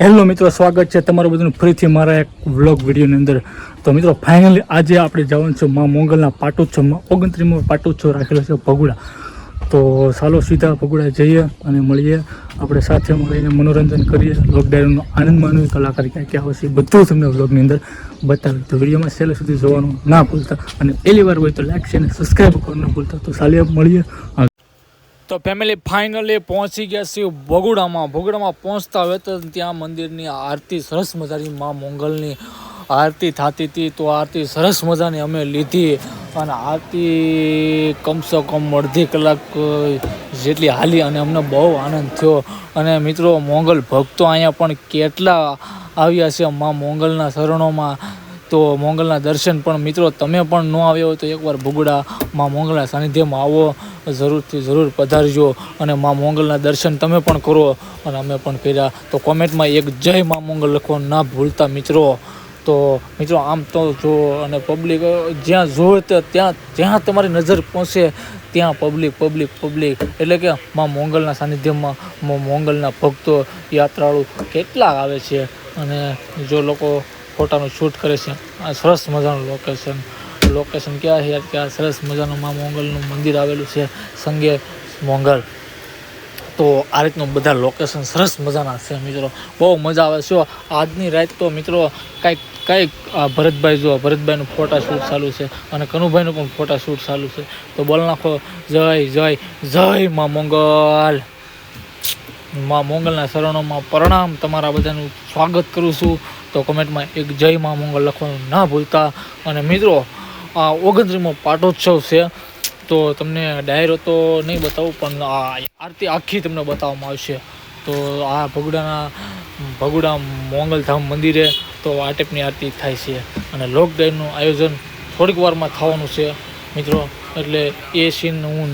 Hello મિત્રો, સ્વાગત છે તમારું બધું ફરીથી મારા એક વ્લોગ વિડીયોની અંદર. તો મિત્રો ફાઇનલી આજે આપણે જવાનું છું મા મોંગલના પાટોત્સવમાં. ઓગણત્રીસમાં પાટોત્સવ રાખેલો છે ભગુડા. તો ચાલો સીધા ભગુડા જઈએ અને મળીએ. આપણે સાથે મળીને મનોરંજન કરીએ. લોકડાઉનનો આનંદ માનવી કલાકાર ક્યાં ક્યાં આવશે બધું તમને વ્લોગની અંદર બતાવ્યું તો વિડીયોમાં છેલ્લે સુધી જોવાનું ના ભૂલતા. અને પહેલી વાર હોય તો લાઈક છે અને સબસ્ક્રાઈબ કરવાનું ભૂલતા. તો ચાલીએ મળીએ. તો ફેમિલી ફાઇનલી પહોંચી ગયા છીએ ભગુડામાં ભગુડામાં પહોંચતા હવે તો ત્યાં મંદિરની આરતી સરસ મજાની મા મોંગલની આરતી થતી હતી. તો આરતી સરસ મજાની અમે લીધી અને આરતી કમસે કમ અડધી કલાક જેટલી હાલી અને અમને બહુ આનંદ થયો. અને મિત્રો મોંગલ ભક્તો અહીંયા પણ કેટલા આવ્યા છે મા મોંગલના શરણોમાં. તો મોગલના દર્શન પણ મિત્રો તમે પણ ન આવ્યો હોય તો એકવાર ભૂગડામાં મોગલના સાનિધ્યમાં આવો. જરૂરથી જરૂર પધારજો અને માં મોંગલના દર્શન તમે પણ કરો અને અમે પણ કર્યા. તો કોમેન્ટમાં એક જય માં મોંગલ લખો, ના ભૂલતા મિત્રો. તો મિત્રો આમ તો જો અને પબ્લિક જ્યાં જોવે ત્યાં જ્યાં તમારી નજર પહોંચે ત્યાં પબ્લિક પબ્લિક પબ્લિક એટલે કે માં મોંગલના સાનિધ્યમાં મોંગલના ભક્તો, યાત્રાળુ કેટલા આવે છે. અને જો લોકો ફોટાનું શૂટ કરે છે. આ સરસ મજાનું લોકેશન લોકેશન ક્યાં છે કે આ સરસ મજાનું મા મોંગલનું મંદિર આવેલું છે સંગે મોંગલ. તો આ રીતનું બધા લોકેશન સરસ મજાના છે મિત્રો. બહુ મજા આવે છે. આજની રાત તો મિત્રો કાંઈક કાંઈક ભરતભાઈ જુઓ, ભરતભાઈનું ફોટા શૂટ ચાલુ છે અને કનુભાઈનું પણ ફોટા શૂટ ચાલુ છે. તો બોલ નાખો, જય જય જય મા મોંગલ. માં મોંગલના શરણોમાં પ્રણામ. તમારા બધાનું સ્વાગત કરું છું. તો કમેન્ટમાં એક જય મા મોંગલ લખવાનું ના ભૂલતા. અને મિત્રો, આ ઓગણત્રીસમો પાટોત્સવ છે. તો તમને ડાયરો તો નહીં બતાવું, પણ આ આરતી આખી તમને બતાવવામાં આવશે. તો આ ભગુડાના, ભગુડા મોંગલધામ મંદિરે તો આ ટાઈપની આરતી થાય છે. અને લોકડાઉનનું આયોજન થોડીક વારમાં થવાનું છે. મિત્રો, એટલે એ સીન હું,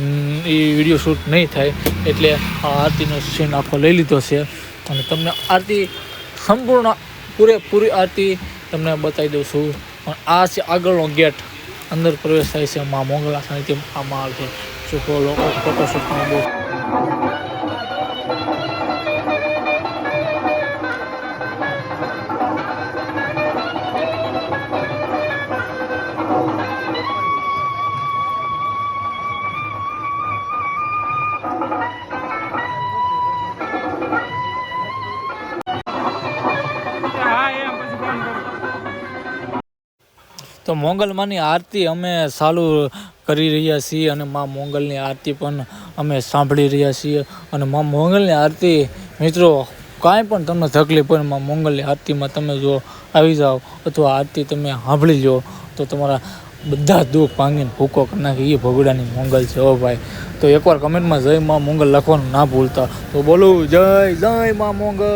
એ વીડિયો શૂટ નહીં થાય. એટલે આ આરતીનો સીન આખો લઈ લીધો છે. અને તમને આરતી સંપૂર્ણ પૂરેપૂરી આરતી તમને બતાવી દઉં છું. પણ આ છે આગળનો ગેટ. અંદર પ્રવેશ થાય છે મા મોગલા સાહિત્ય આ માલ છે. શું લોકો ફોટોશૂટમાં બહુ તો મોંગલમાંની આરતી અમે ચાલુ કરી રહ્યા છીએ અને મા મોંગલની આરતી પણ અમે સાંભળી રહ્યા છીએ. અને મા મોંગલની આરતી, મિત્રો, કાંઈ પણ તમને તકલીફ હોય મા મોંગલની આરતીમાં તમે જો આવી જાઓ અથવા આરતી તમે સાંભળી લો, તો તમારા બધા દુઃખ ભાંગીને ભૂકો કરી નાખે. એ ભગડાની મોંગલ છે ઓ ભાઈ. તો એકવાર કમેન્ટમાં જય મા મોંગલ લખવાનું ના ભૂલતા. તો બોલું, જય જય મા મોંગલ.